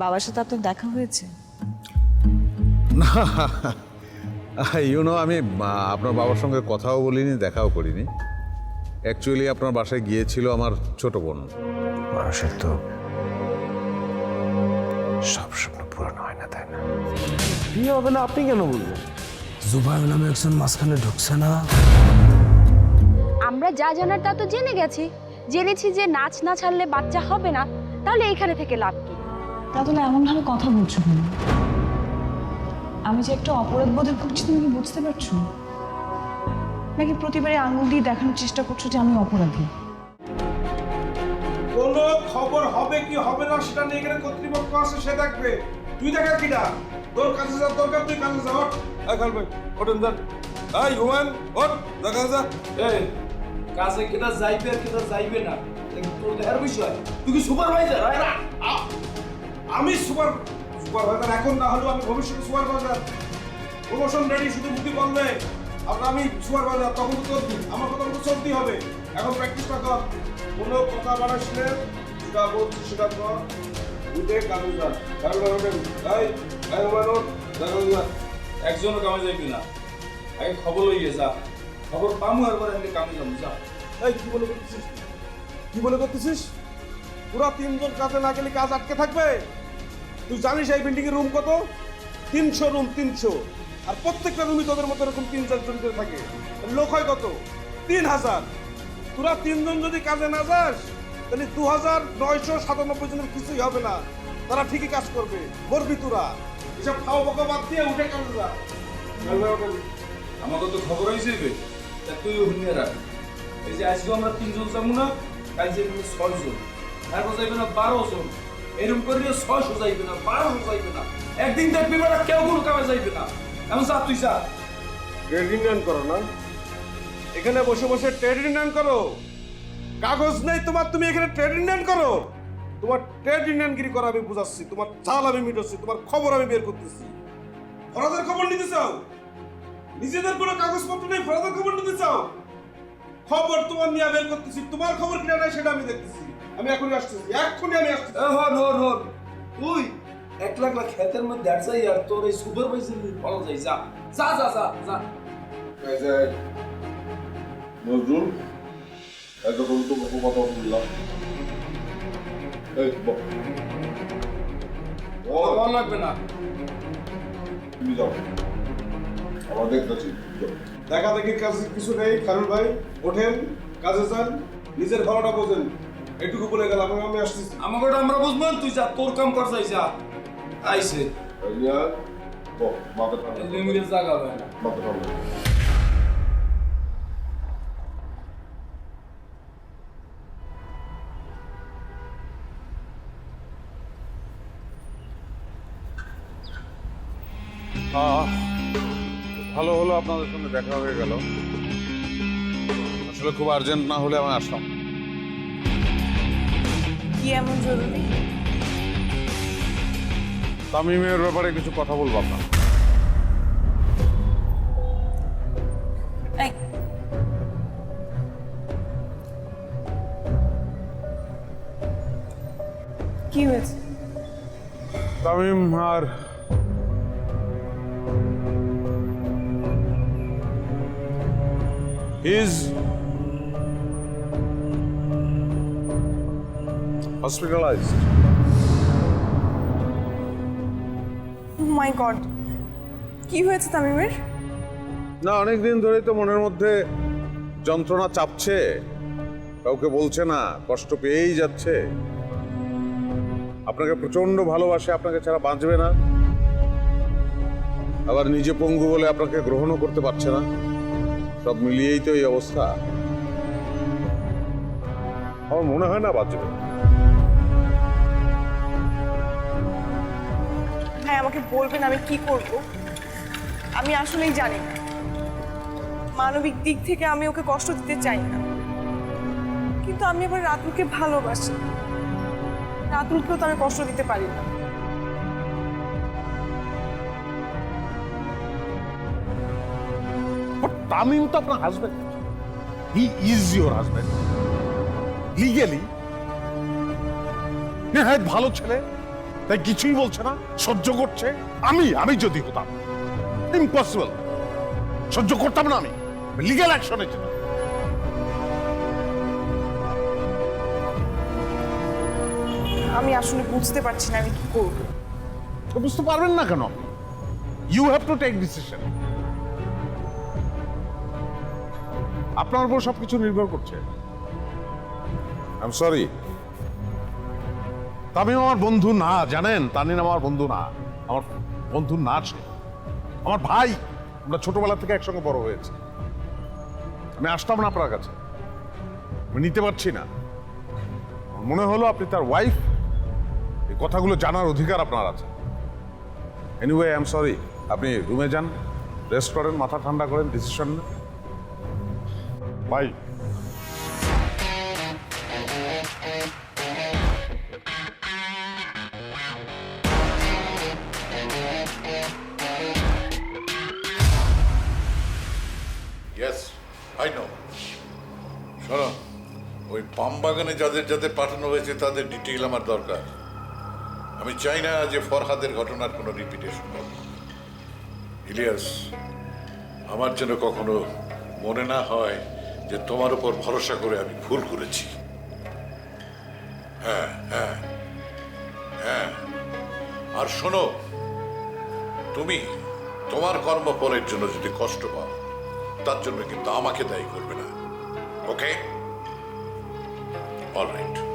বাবার সাথে আপনার দেখা হয়েছে? না ইউনো আমি আপনার বাবার সঙ্গে কথাও বলিনি দেখাও করিনি। অ্যাকচুয়ালি আপনার বাসায় গিয়েছিল আমার ছোট বোন। মানুষের তো সব স্বপ্ন পূরণ হয় না তাই না? বিয়ে হবে না আপনি কেন বললেন জুবাইর নামে একজন মাঝখানে ঢুকছে না? আমরা যা জানার তা তো জেনে গেছি। জেনেছি যে নাচ না ছাড়লে বাচ্চা হবে না তাহলে এইখানে থেকে লাভ কি? তাহলে এমনভাবে কথা বলছো কেন? আমি যে একটা অপরাধ বোধে ভুগছি তুমি কি বুঝতে পারছ? নাকি প্রতিবারে আঙুল দিয়ে দেখানোর চেষ্টা করছ যে আমি অপরাধী? কোনো খবর হবে কি হবে না সেটা নিয়ে এখানে কর্তৃপক্ষ আছে, সে দেখবে। তুই দেখা কিনা তোর কাছে যা দরকার, তুই কাছে যা হট এখন ভাই, ওঠেন যান। এই হুমান ওঠ দেখা যা। এই, কাজে কেটা যাইবে আর কেটা যাইবে না তোর দেখার বিষয়? তুই কি সুপারভাইজার? আমি সুপার সুপারভাইজার, এখন না হলেও আমি ভবিষ্যতে সুপারভাইজার। প্রমোশন রেডি শুধু মুক্তি বলবে আপনার আমি সুপারভাইজার, তখন তো চলতি আমার কথা মতো চলতেই হবে। এখন প্র্যাকটিসটা কর। কোনো কথা বাড়াইছিলে যেটা বলছি সেটা কর। দেখা যা একজনও কামে যাইবি কিনা? আগে খবর লইয়ে যা। খবর পামু পরে আমি কামে যাব, যা। এই, কি বলে করতেছিস? কি বলে করতেছিস? পুরা তিনজন কাজে না গেলে কাজ আটকে থাকবে? তুই জানিস এই বিল্ডিং এর রুম কত? তিনশো রুম তিনশো। আর প্রত্যেকটা রুমই তোদের মতো এরকম তিন চারজন করে থাকে। লোক হয় কত? তিন হাজার। তোরা তিনজন যদি কাজে না যাস, তাহলে দু হাজার নয়শো সাতানব্বই জনের কিছুই হবে না। তারা ঠিকই কাজ করবে। মরবি তোরা। এসব খাওয়া বকা বাদ দিয়ে উঠে কাজে যা। আমাকে তো খবর হয়েছে তা তুই হুনিয়ে রাখ। এই যে আজকে আমরা তিনজন যাব না কাল না ছয়জন। তারপর যাইবে না বারো জন এরকম করে ছয়শো যাইবে না, বারোশো যাইবে না। একদিন দেখবি বেটা, কেউ কোনো কামে যাইবে না। এমন যা, তুই যা। ট্রেড ইউনিয়ন করো না। এখানে বসে বসে ট্রেড ইউনিয়ন করো। কাগজ নেই তোমার, তুমি এখানে ট্রেড ইউনিয়ন করো। তোমার ট্রেড ইউনিয়নগিরি করা আমি বুঝাচ্ছি, তোমার চাল আমি মিটাচ্ছি, তোমার খবর আমি বের করতেছি। ফরাদের খবর নিতে চাও? নিজেদের কোনো কাগজপত্র নেই, ফরাদের খবর নিতে চাও? খবর তোমার নিয়ে বের করতেছি, তোমার খবর কিনা নাই সেটা আমি দেখতেছি। আমি এখনই আসতেছি এক্ষুনি আমি আসতেছি। এ হন হন হন। তুই এক লাখ লাখ ক্ষেতের মধ্যে আর যাই আর তোর এই সুপারভাইজার ভালো যাই যা। যা যা যা যা। নজরুল এতক্ষণ তো কত কথা বললাম। এই বল। লাগবে না। তুমি যাও। আমার দেখতেছি দেখা দেখি কাজ কিছু নেই খারুল ভাই ওঠেন কাজে যান নিজের ভালোটা বোঝেন। এটুকু বলে গেলাম আমি- আমি আসতেছি। আমাকে আমরা বুঝব তুই যা তোর কাম কর যাই যা। মাথা জায়গা মাথা। আহ, ভালো হলো আপনাদের সঙ্গে দেখা হয়ে গেল। আসলে খুব আর্জেন্ট না হলে আমি আসলাম কি এমন জরুরি? তামিমের ব্যাপারে কিছু কথা বলব আপনার কি হয়েছে? তামিম আর ইজ হসপিটালাইজড মাই গড কি হয়েছে তামিমের? না অনেক দিন ধরেই তো মনের মধ্যে যন্ত্রণা চাপছে। কাউকে বলছে না কষ্ট পেয়েই যাচ্ছে। আপনাকে প্রচণ্ড ভালোবাসে আপনাকে ছাড়া বাঁচবে না। আবার নিজে পঙ্গু বলে আপনাকে গ্রহণও করতে পারছে না। সব মিলিয়েই তো এই অবস্থা। আমার মনে হয় না বাঁচবে। হ্যাঁ আমাকে বলবেন আমি কি করব? আমি আসলেই জানি না। মানবিক দিক থেকে আমি ওকে কষ্ট দিতে চাই না। কিন্তু আমি আবার রাতুলকে ভালোবাসি। রাতুলকেও তো আমি কষ্ট দিতে পারি না। তামিম তো আপনার husband he is your husband legally নেহায়ত ভালো ছেলে। তাই কিছুই বলছে না সহ্য করছে। আমি আমি যদি হতাম ইম্পসিবল সহ্য করতাম না আমি লিগ্যাল অ্যাকশনে যেতাম আমি আসলে বুঝতে পারছি না আমি কি করব। তো বুঝতে পারবেন না কেন you have to take decision আপনার উপর সবকিছু নির্ভর করছে। আই এম সরি তামিম আমার বন্ধু না, জানেন? তানিন আমার বন্ধু না। আমার বন্ধু না সে। আমার ভাই, আমরা ছোটবেলা থেকে একসঙ্গে বড় হয়েছে। আমি আসতাম না আপনার কাছে। আমি নিতে পারছি না। মনে হলো আপনি তার ওয়াইফ এই কথাগুলো জানার অধিকার আপনার আছে। এনিওয়ে আই এম সরি আপনি রুমে যান রেস্ট করেন, মাথা ঠান্ডা করেন ডিসিশন বাই ওই পাম বাগানে যাদের যাদের পাঠানো হয়েছে, তাদের ডিটেইল আমার দরকার। আমি চাই না যে ফরহাদের ঘটনার কোনো রিপিটেশন হোক। ইলিয়াস, আমার যেন কখনো মনে না হয় যে তোমার উপর ভরসা করে আমি ভুল করেছি। হ্যাঁ হ্যাঁ হ্যাঁ। আর শোনো, তুমি তোমার কর্মফলের জন্য যদি কষ্ট পাও, তার জন্য কিন্তু আমাকে দায়ী করবে না। ওকে all right.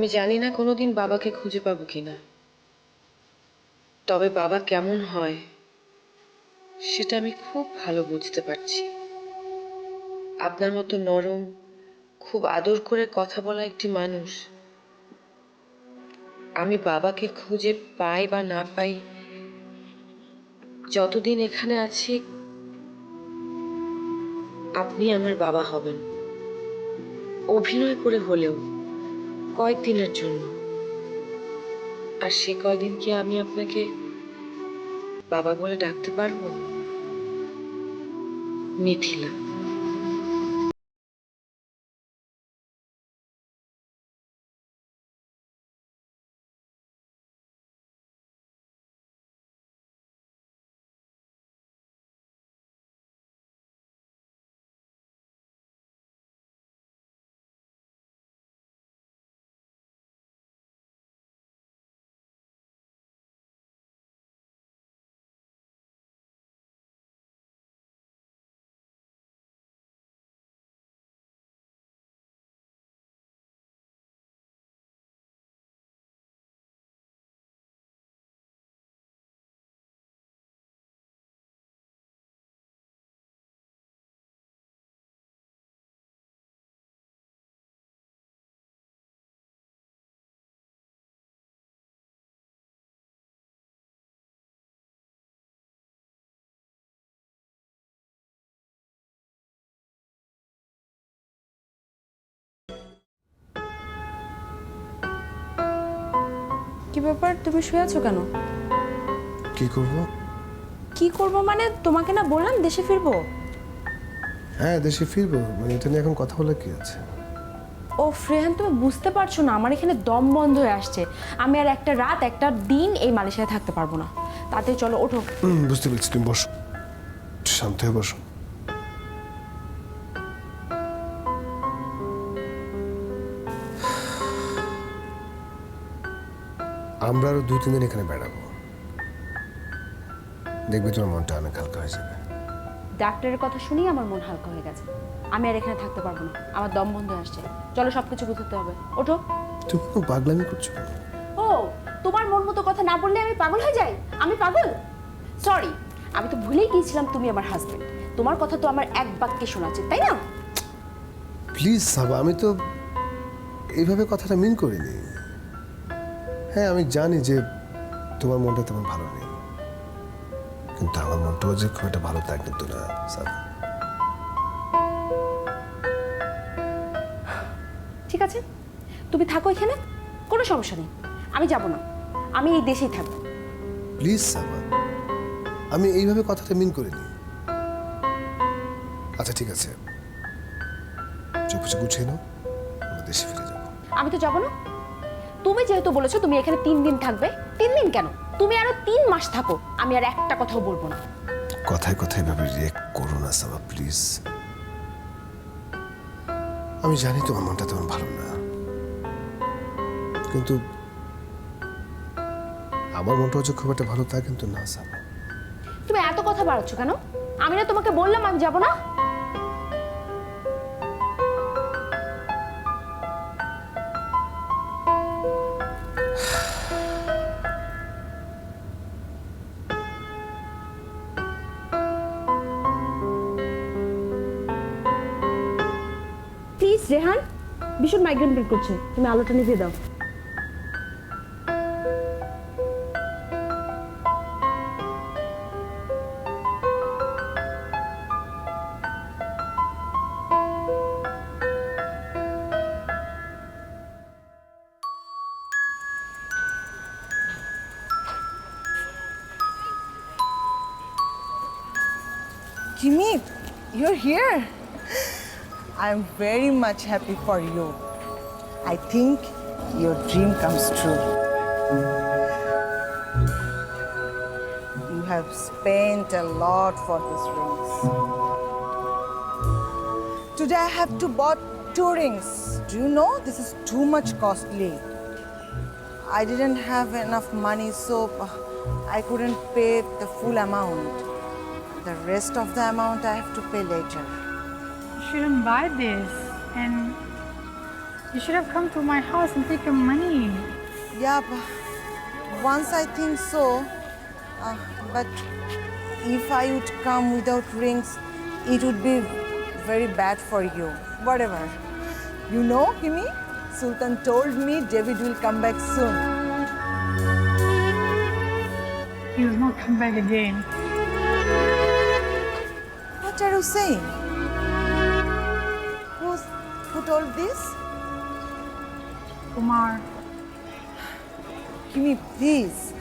আমি জানি না কোনোদিন বাবাকে খুঁজে পাবো কিনা। তবে বাবা কেমন হয়, সেটা আমি খুব ভালো বুঝতে পারছি। আপনার মতো নরম, খুব আদর করে কথা বলা একটি মানুষ, আমি বাবাকে খুঁজে পাই বা না পাই, যতদিন এখানে আছি, আপনি আমার বাবা হবেন। অভিনয় করে হলেও কয়েকদিনের জন্য। আর সে কয়দিন কি আমি আপনাকে বাবা বলে ডাকতে পারব? মিথিলা। কি ব্যাপার? তুমি শুয়ে আছো কেন? কি করব? কি করব মানে? তোমাকে না বললাম দেশে ফিরবো? হ্যাঁ দেশে ফিরবো। মানে এটা নিয়ে এখন কথা বলে কি আছে? ও ফ্রেহান তুমি বুঝতে পারছ না আমার এখানে দম বন্ধ হয়ে আসছে। আমি আর একটা রাত একটা দিন এই মালয়েশিয়ায় থাকতে পারব না। তাতে চলো ওঠো। বুঝতে পেরেছি তুমি বসো। শান্ত হয়ে বসো। আমরা আরও দুই তিন দিন এখানে বেড়াবো। দেখবে তোমার মনটা অনেক হালকা হয়ে যাবে। ডাক্তারের কথা শুনেই আমার মন হালকা হয়ে গেছে। আমি আর এখানে থাকতে পারব না। আমার দম বন্ধ আসছে। চলো সব কিছু গুছাতে হবে। ওঠো। তুমি কোনো পাগলামি করছ ও তোমার মন মতো কথা না বললে আমি পাগল হয়ে যাই? আমি পাগল? সরি আমি তো ভুলেই গিয়েছিলাম তুমি আমার হাজবেন্ড তোমার কথা তো আমার এক বাক্যে শোনা উচিত তাই না? প্লিজ সাবা আমি তো এইভাবে কথাটা মিন করিনি। হ্যাঁ আমি জানি যে তোমার মনটা তেমন ভালো নেই। কিন্তু আমার মনটাও যে খুব একটা ভালো তা কিন্তু না সাবা ঠিক আছে? তুমি থাকো এখানে কোনো সমস্যা নেই। আমি যাব না। আমি এই দেশেই থাকব। প্লিজ সাবা আমি এইভাবে কথাটা মিন করিনি। আচ্ছা ঠিক আছে। চুপ গুছিয়ে নাও। দেশে ফিরে যাব। আমি তো যাব না। তুমি যেহেতু বলেছ তুমি এখানে তিন দিন থাকবে তিন দিন কেন? তুমি আরও তিন মাস থাকো আমি আর একটা কথাও বলব না। কথায় কথায় ভাবে রিয়েক্ট করো না সাবা প্লিজ আমি জানি তোমার মনটা তেমন ভালো না। কিন্তু আমার মনটাও যে খুব একটা ভালো তা কিন্তু না সাবা। তুমি এত কথা বাড়াচ্ছ কেন? আমি না তোমাকে বললাম আমি যাব না? মাইগ্রেন ফিল করছে তুমি আলোটা নিভিয়ে দাও Kimi, you're here. I'm very much happy for you. I think your dream comes true. You have spent a lot for these rings. Today I have to bought two rings. Do you know this is too much costly? I didn't have enough money, so uh, I couldn't pay the full amount. The rest of the amount I have to pay later. You shouldn't buy this. And you should have come to my house and taken money. Yeah, but once I think so. Uh, but if I would come without rings, it would be very bad for you. Whatever. You know, Kimi, Sultan told me David will come back soon. He will not come back again. What are you saying? Who's, who told this? Kumar, Kimi, please.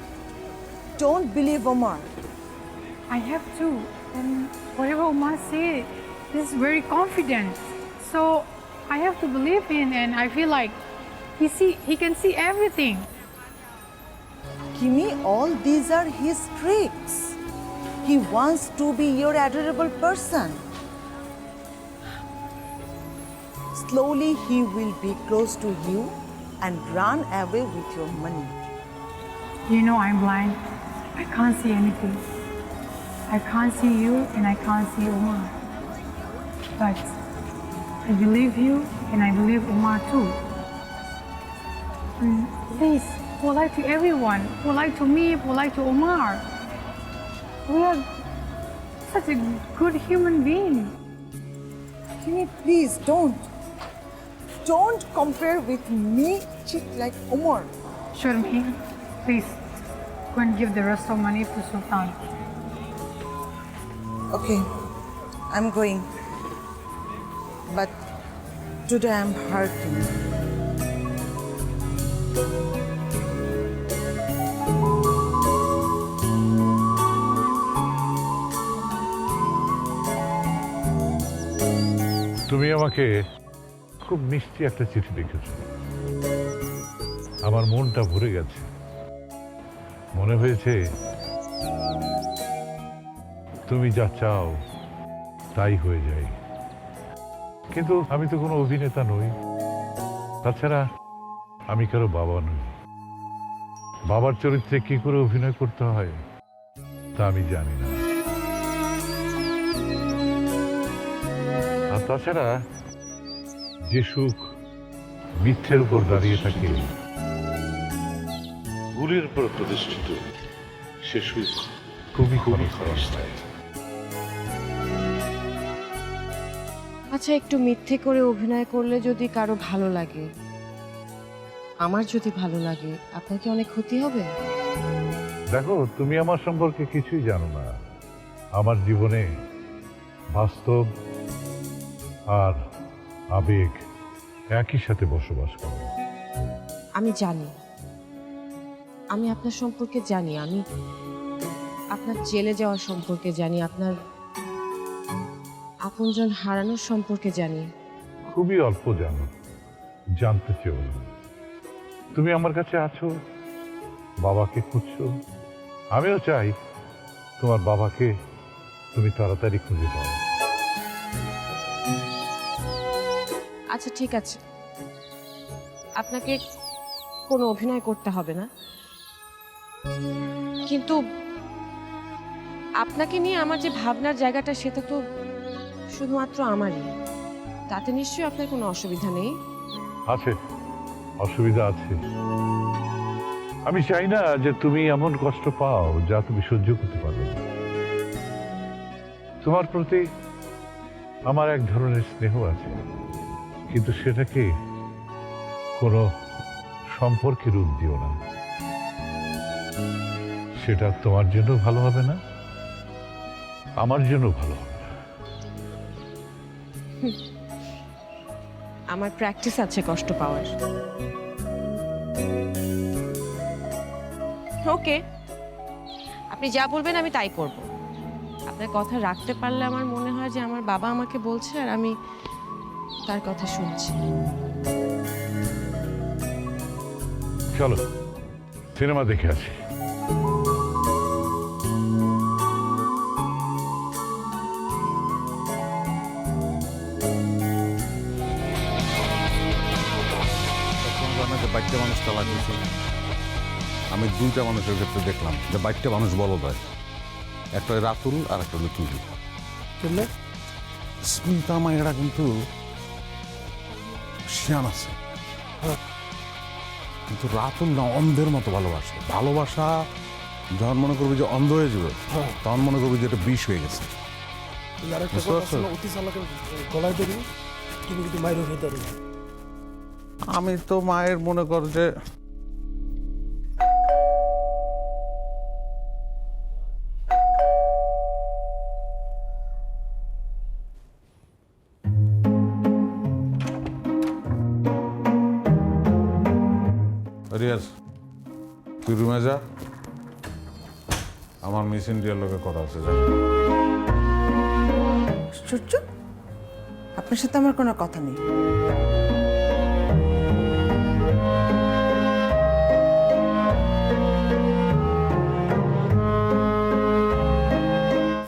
Don't believe Omar. I have to. And whatever Omar say, he's very confident. So I have to believe in and I feel like he see he can see everything. Kimi, all these are his tricks. He wants to be your adorable person. Slowly, he will be close to you and run away with your money. You know I'm blind. I can't see anything. I can't see you and I can't see Omar. But I believe you and I believe Omar too. And please, polite to everyone. Polite to me, polite to Omar. We are such a good human being. Kimi, please don't Don't compare with me, chick like Omar. Sharmi, please go and give the rest of money to Sultan. Okay, I'm going. But today I'm hurting. তুমি আমাকে খুব মিষ্টি একটা চিঠি লিখেছ। আমার মনটা ভরে গেছে। মনে হয়েছে, তুমি যা চাও, তাই হয়ে যায়। কিন্তু আমি তো কোনো অভিনেতা নই। তাছাড়া আমি কারও বাবা নই। বাবার চরিত্রে কি করে অভিনয় করতে হয়, তা আমি জানি না। আর তাছাড়া যে সুখ মিথ্যের উপর দাঁড়িয়ে থাকে। ভুলের উপর প্রতিষ্ঠিত সে সুখ খুবই খুবই ক্ষণস্থায়ী। আচ্ছা একটু মিথ্যে করে অভিনয় করলে যদি কারও ভালো লাগে আমার যদি ভালো লাগে আপনার কি অনেক ক্ষতি হবে? দেখো তুমি আমার সম্পর্কে কিছুই জানো না। আমার জীবনে বাস্তব আর আবেগ একই সাথে বসবাস করে। আমি জানি। আমি আপনার সম্পর্কে জানি। আমি আপনার জেলে যাওয়ার সম্পর্কে জানি। আপনার আপনজন হারানোর সম্পর্কে জানি। খুবই অল্প জানো। জানতে চেও না। তুমি আমার কাছে আছো বাবাকে খুঁজছো। আমিও চাই তোমার বাবাকে তুমি তাড়াতাড়ি খুঁজে পাও। আচ্ছা ঠিক আছে। আপনাকে কোনো অভিনয় করতে হবে না। কিন্তু আপনাকে নিয়ে আমার যে ভাবনার জায়গাটা, সেটা তো শুধুমাত্র আমারই। তাতে নিশ্চয়ই আপনার কোনো অসুবিধা নেই? আছে। অসুবিধা আছে। আমি চাই না যে তুমি এমন কষ্ট পাও যা তুমি সহ্য করতে পারবে না। তোমার প্রতি আমার এক ধরনের স্নেহ আছে। কিন্তু সেটাকে কোনো সম্পর্কে রূপ দিও না। সেটা তোমার জন্য ভালো হবে না, আমার জন্য ভালো হবে আমার প্র্যাকটিস আছে কষ্ট পাওয়ার। ওকে, আপনি যা বলবেন আমি তাই করব। আপনার কথা রাখতে পারলে আমার মনে হয় যে আমার বাবা আমাকে বলছে আর আমি তার কথা শুনছি। চলো সিনেমা দেখে আসি। যে বাইকটা মানুষ চালা দিয়েছে আমি দুইটা মানুষের ক্ষেত্রে দেখলাম যে বাইকটা মানুষ বলদ হয়। একটা রাতুল আর একটা হলো তুলি স্মিতা মায়েরা কিন্তু শিয়ান আছে। কিন্তু রাতুল না অন্ধের মতো ভালোবাসে। ভালোবাসা যখন মনে করবে যে অন্ধ হয়ে যাবে তখন মনে করবি যে এটা বিষ হয়ে গেছে। আমি তো মায়ের মনে কর যে রিয়াজ, তুই রুমে যা। আমার মিস ইন্ডিয়ার লোকের কথা আছে যা। আপনার সাথে আমার কোনো কথা নেই।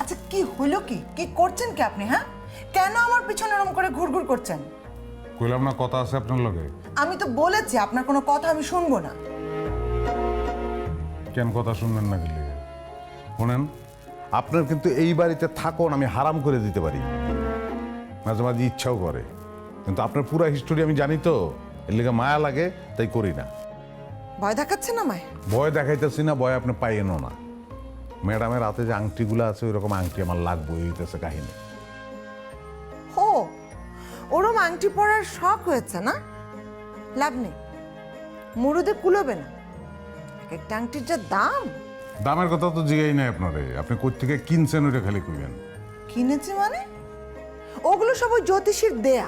আচ্ছা কি হলো কি? কি করছেন কি আপনি হ্যাঁ? কেন আমার পিছনে এরকম করে ঘুরঘুর করছেন? কইলাম না কথা আছে আপনার লগে? আমি তো বলেছি আপনার কোনো কথা আমি শুনব না। কেন কথা শুনলেন না গেলে শোনেন আপনার কিন্তু এই বাড়িতে থাকুন আমি হারাম করে দিতে পারি। মাঝে মাঝে ইচ্ছাও করে। কিন্তু আপনার পুরো হিস্টোরি আমি জানি তো এর লেগে মায়া লাগে তাই করি না। ভয় দেখাচ্ছে না মায় ভয় দেখাইতেছি না ভয় আপনি পাইয়েনও না। ম্যাডামের হাতে যে আংটিগুলো আছে ওই রকম আংটি আমার লাগবে হইতেছে কাহিনী। ও ওরম আংটি পরার শখ হয়েছে না? লাভ নেই। মুরুদে কুলোবে না। এক একটা আংটির যা দাম। দামের কথা তো জিগাই নাই আপনারে। আপনি কোথেকে কিনছেন ওইটা খালি কইবেন। কিনেছি মানে? ওগুলো সব ওই জ্যোতিষীর দেয়া।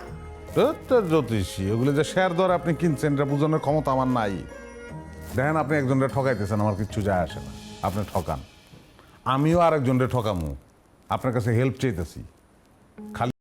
তোর জ্যোতিষী ওগুলো যে শেয়ার দর আপনি কিনছেন এটা বোঝানোর ক্ষমতা আমার নাই। দেখেন আপনি একজনকে ঠকাইতেছেন আমার কিচ্ছু যায় আসে না। আপনি ঠকান। আমিও আরেকজনকে ঠকামু। আপনার কাছে হেল্প চাইতেছি। খালি